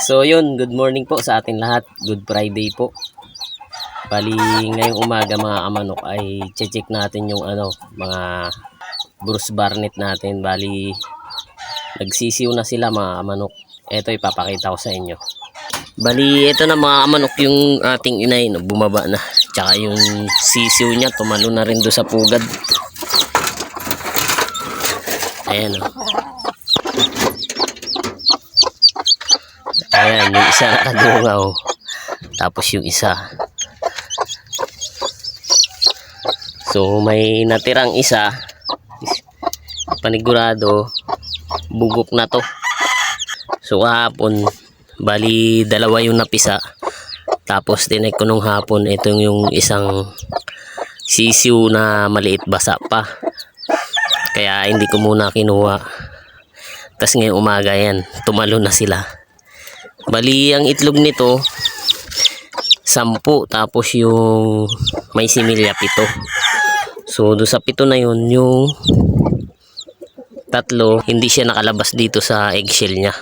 So yun, good morning po sa atin lahat. Good Friday po. Bali ngayong umaga mga amanok ay check natin yung ano, mga Bruce Barnett natin. Bali nagsisiw na sila mga amanok. Ito ipapakita ko sa inyo. Bali ito na mga amanok yung ating inay no, bumaba na. Tsaka yung sisiw niya tumalo na rin do sa pugad. Ayan o. Ayan, yung isa nakadungaw. Tapos yung isa. So, may natirang isa. Panigurado, bugok na to. So, kahapon, bali dalawa yung napisa. Tapos, tinek ko nung hapon, ito yung isang sisiw na maliit basa pa. Kaya hindi ko muna kinuha. Tapos ngayong umaga yan, tumalo na sila. Bali, ang itlog nito, sampu. Tapos yung may similya, pito. So, doon sa pito na yun, yung tatlo, hindi siya nakalabas dito sa eggshell niya.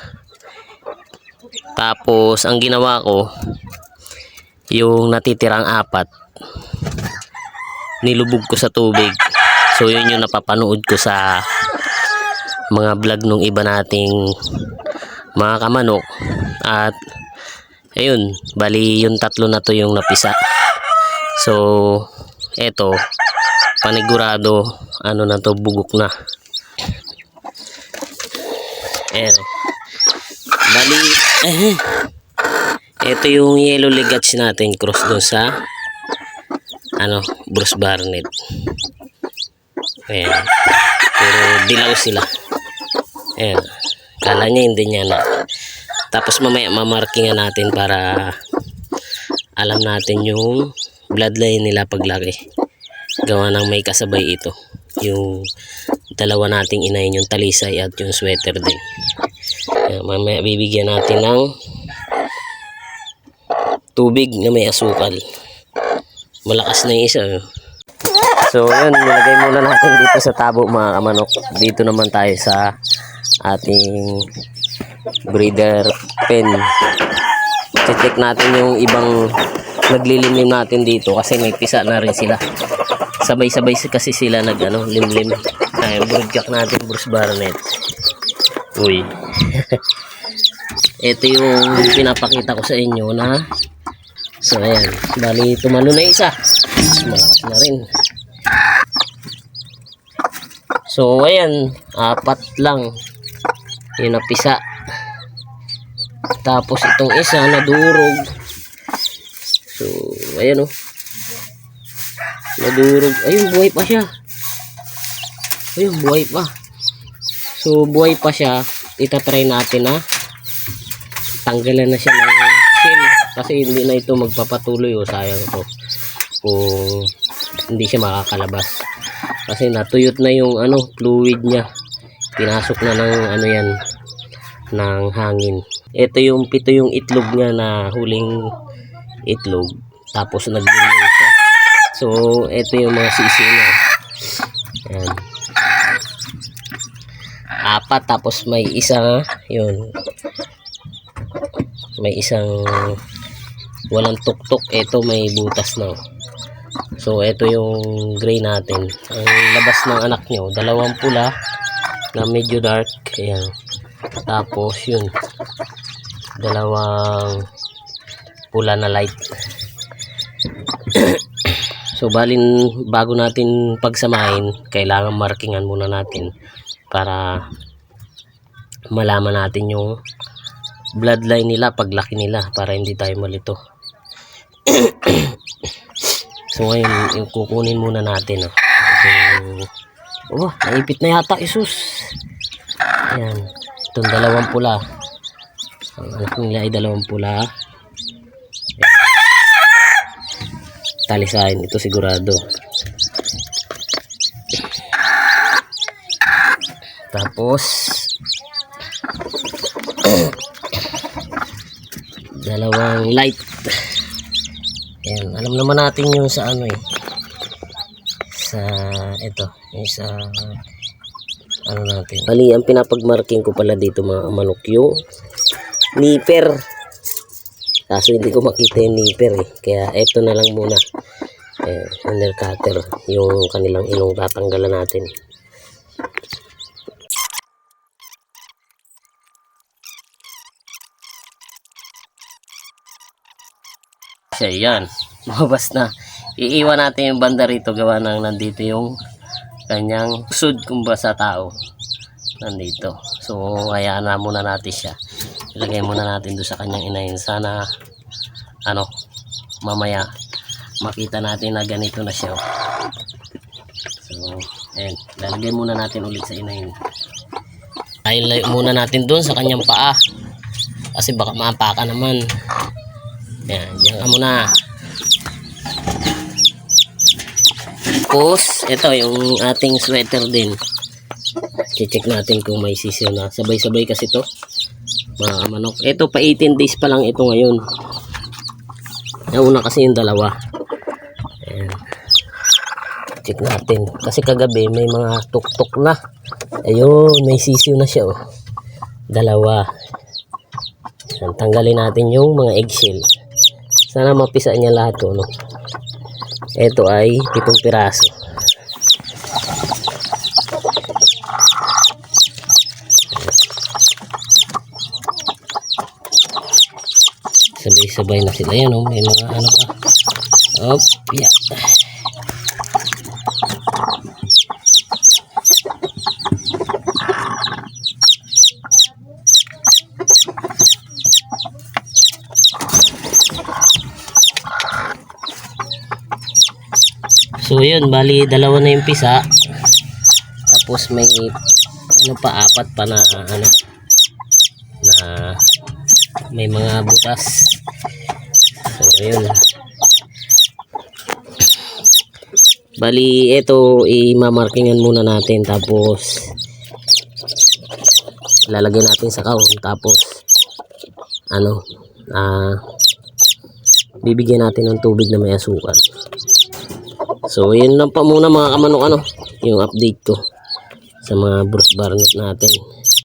Tapos, ang ginawa ko, yung natitirang apat, nilubog ko sa tubig. So, yun yung napapanood ko sa mga vlog nung iba nating mga kamanok. At, ayun, bali yung tatlo na to yung napisa. So, eto, panigurado, ano na to, bugok na. Ayan. Bali, eh, ito yung yellow legats natin, cross doon sa, ano, Bruce Barnett. Ayan. Pero dilaw sila. Ayan. Kala niya hindi niya na. Tapos mamaya mamarkingan natin para alam natin yung bloodline nila paglaki. Gawa ng may kasabay ito. Yung dalawa nating inayin yung talisay at yung sweater din. Mamaya bibigyan natin ng tubig na may asukal. Malakas na yung isa. oh. So, yun, nilagay muna natin dito sa tabo mga kamanok. Dito naman tayo sa ating breeder pen. Check natin yung ibang naglilimlim natin dito kasi may pisa na rin sila. Sabay-sabay kasi sila nag ano, limlim. Ay, broodjack natin, Bruce Barnett. Uy. Ito yung pinapakita ko sa inyo na So, ayan. Bali, tumalo na isa. Malakas na rin. So, ayan. Apat lang. Yung napisa. Tapos, itong isa nadurog. So, ayan oh. Nadurog. Ayun, buhay pa siya. Ayun, buhay pa. So, buhay pa siya. Itatry natin na tanggalan na siya ng shell. Kasi hindi na ito magpapatuloy o sayang to. Kung hindi siya makakalabas. Kasi natuyot na yung ano, fluid niya. Pinasok na ng ano yan, ng hangin. Ito yung pito yung itlog niya na huling itlog. Tapos nagbunod siya. So, ito yung mga sisi niya. Ayan. Apat tapos may isa yun. May isang walang tuktok. Ito may butas na. So, ito yung gray natin. Ang labas ng anak nyo, dalawang pula na medyo dark. Ayan. Tapos, yun. Dalawang pula na light. so, balin, bago natin pagsamahin, kailangan markingan muna natin para malaman natin yung bloodline nila paglaki nila para hindi tayo malito. So ngayon, yung kukunin muna natin. Oh. Ito, oh, naipit na yata, Isus. Ayan. Itong dalawang pula. Ang anak nila ay dalawang pula. Talisahin. Ito sigurado. Tapos, dalawang light. Ayan, alam naman natin yung sa ano eh. Sa ito, yung sa ano natin. Bali, ang pinapagmarking ko pala dito mga manok yung nipper. Kaso hindi ko makita yung nipper eh. Kaya eto na lang muna. Eh, undercutter. Yung kanilang ilong tatanggalan natin. Siya yan. Lumabas na. Iiwan natin yung banda rito gawa ng nandito yung kanyang sud kumba sa tao. Nandito. So, hayaan na muna natin siya. Ilagay muna natin doon sa kanyang inahin. Sana, ano, mamaya makita natin na ganito na siya. So, ayan. Lalagay muna natin ulit sa inahin. Ay, layo muna natin doon sa kanyang paa. Kasi baka maapaka naman. Yan, diyan ka muna. Tapos, ito yung ating sweater din. Check natin kung may sisiw na. Sabay-sabay kasi to mga manok. Ito pa 18 days pa lang ito ngayon. Yung una kasi yung dalawa. Ayan. Check natin. Kasi kagabi may mga tuktok na. Ayun, may sisiw na siya oh. Dalawa. Ayan, tanggalin natin yung mga eggshell. Sana mapisa niya lahat to, no? Ito ay pitong piraso. Sabay-sabay na sila yan, oh. May mga ano pa. Op, yeah. So yun, bali dalawa na yung pisa. Tapos may ano pa apat pa na ano na may mga butas. So yun. Bali ito i-markingan muna natin tapos lalagay natin sa kahon tapos ano ah bibigyan natin ng tubig na may asukal. So, yun lang pa muna mga kamanok ano, yung update ko sa mga Bruce Barnett natin.